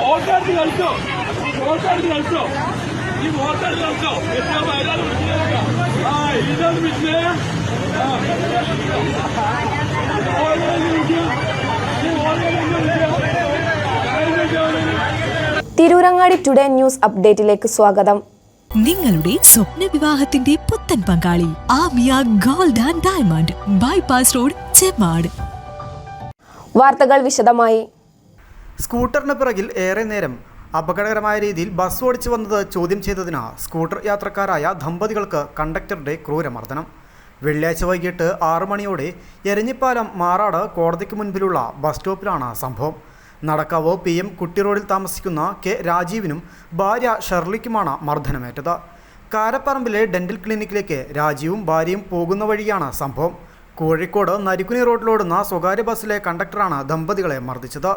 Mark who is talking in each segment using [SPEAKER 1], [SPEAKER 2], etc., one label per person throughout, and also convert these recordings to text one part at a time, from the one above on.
[SPEAKER 1] വോട്ടെടുത്ത് കളിച്ചോ. വോട്ടെടുത്ത് കളിച്ചോ. ഈ വോട്ടെടുത്ത് കളിച്ചോ. എത്തിയാ വയനാട് വിളിച്ചില്ല ആ ഇതാണ് വിളിച്ചേ ആ. ഓൺലൈനിൽ വിളിക്കുക
[SPEAKER 2] ടുഡേ ന്യൂസ് അപ്ഡേറ്റിലേക്ക് സ്വാഗതം.
[SPEAKER 3] നിങ്ങളുടെ സ്വപ്ന വിവാഹത്തിന്റെ പുത്തൻ പങ്കാളി Amiya gold and diamond bypass road Chemmad
[SPEAKER 2] വാർത്തകൾ വിശദമായി.
[SPEAKER 4] സ്കൂട്ടറിന് പിറകിൽ ഏറെ നേരം അപകടകരമായ രീതിയിൽ ബസ് ഓടിച്ചു വന്നത് ചോദ്യം ചെയ്തതിന് സ്കൂട്ടർ യാത്രക്കാരായ ദമ്പതികൾക്ക് കണ്ടക്ടറുടെ ക്രൂരമർദ്ദനം. വെള്ളിയാഴ്ച വൈകിട്ട് ആറു മണിയോടെ എരഞ്ഞിപ്പാലം മാറാട് കോടതിക്ക് മുൻപിലുള്ള ബസ് സ്റ്റോപ്പിലാണ് സംഭവം. നടക്കാവ് പി എം കുട്ടി റോഡിൽ താമസിക്കുന്ന കെ രാജീവിനും ഭാര്യ ഷെർലിക്കുമാണ് മർദ്ദനമേറ്റത്. കാരപ്പറമ്പിലെ ഡെന്റൽ ക്ലിനിക്കിലേക്ക് രാജീവും ഭാര്യയും പോകുന്ന വഴിയാണ് സംഭവം. കോഴിക്കോട് നരിക്കുനി റോഡിലോടുന്ന സ്വകാര്യ ബസ്സിലെ കണ്ടക്ടറാണ് ദമ്പതികളെ മർദ്ദിച്ചത്.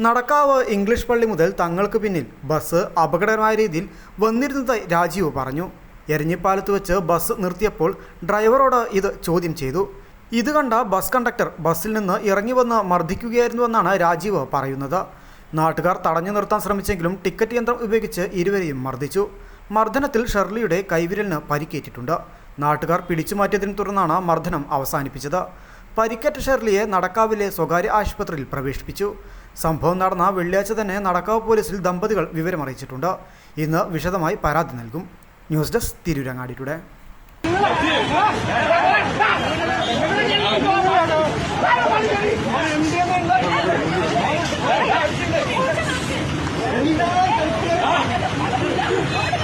[SPEAKER 4] നടക്കാവ് ഇംഗ്ലീഷ് പള്ളി മുതൽ തങ്ങൾക്ക് പിന്നിൽ ബസ് അപകടകരമായ രീതിയിൽ വന്നിരുന്നതായി രാജീവ് പറഞ്ഞു. എരഞ്ഞിപ്പാലത്ത് വെച്ച് ബസ് നിർത്തിയപ്പോൾ ഡ്രൈവറോട് ഇത് ചോദ്യം ചെയ്തു. ഇത് കണ്ട ബസ് കണ്ടക്ടർ ബസ്സിൽ നിന്ന് ഇറങ്ങി വന്ന് മർദ്ദിക്കുകയായിരുന്നുവെന്നാണ് രാജീവ് പറയുന്നത്. നാട്ടുകാർ തടഞ്ഞു നിർത്താൻ ശ്രമിച്ചെങ്കിലും ടിക്കറ്റ് യന്ത്രം ഉപയോഗിച്ച് ഇരുവരെയും മർദ്ദിച്ചു. മർദ്ദനത്തിൽ ഷെർലിയുടെ കൈവിരലിന് പരിക്കേറ്റിട്ടുണ്ട്. നാട്ടുകാർ പിടിച്ചു മാറ്റിയതിനെ തുടർന്നാണ് മർദ്ദനം അവസാനിപ്പിച്ചത്. പരിക്കേറ്റ ഷെർലിയെ നടക്കാവിലെ സ്വകാര്യ ആശുപത്രിയിൽ പ്രവേശിപ്പിച്ചു. സംഭവം നടന്ന വെള്ളിയാഴ്ച തന്നെ നടക്കാവ് പോലീസിൽ ദമ്പതികൾ വിവരമറിയിച്ചിട്ടുണ്ട്. ഇന്ന് വിശദമായി പരാതി നൽകും. ന്യൂസ് ഡെസ്ക് തിരൂരങ്ങാടി ടുഡേ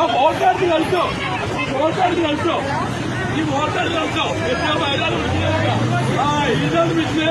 [SPEAKER 1] ആ വോട്ടെടുത്ത് കളിച്ചോ വോട്ടെടുത്ത് കളിച്ചോ ഈ വോട്ടെടുത്ത് കളിച്ചോ എത്തിയാ വയനാട് വിളിച്ചില്ല ആ ഇതാണ് വിളിച്ചേ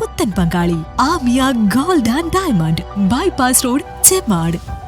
[SPEAKER 3] പുത്തൻ പങ്കാളി Amiya gold and diamond. Bypass road Chemmad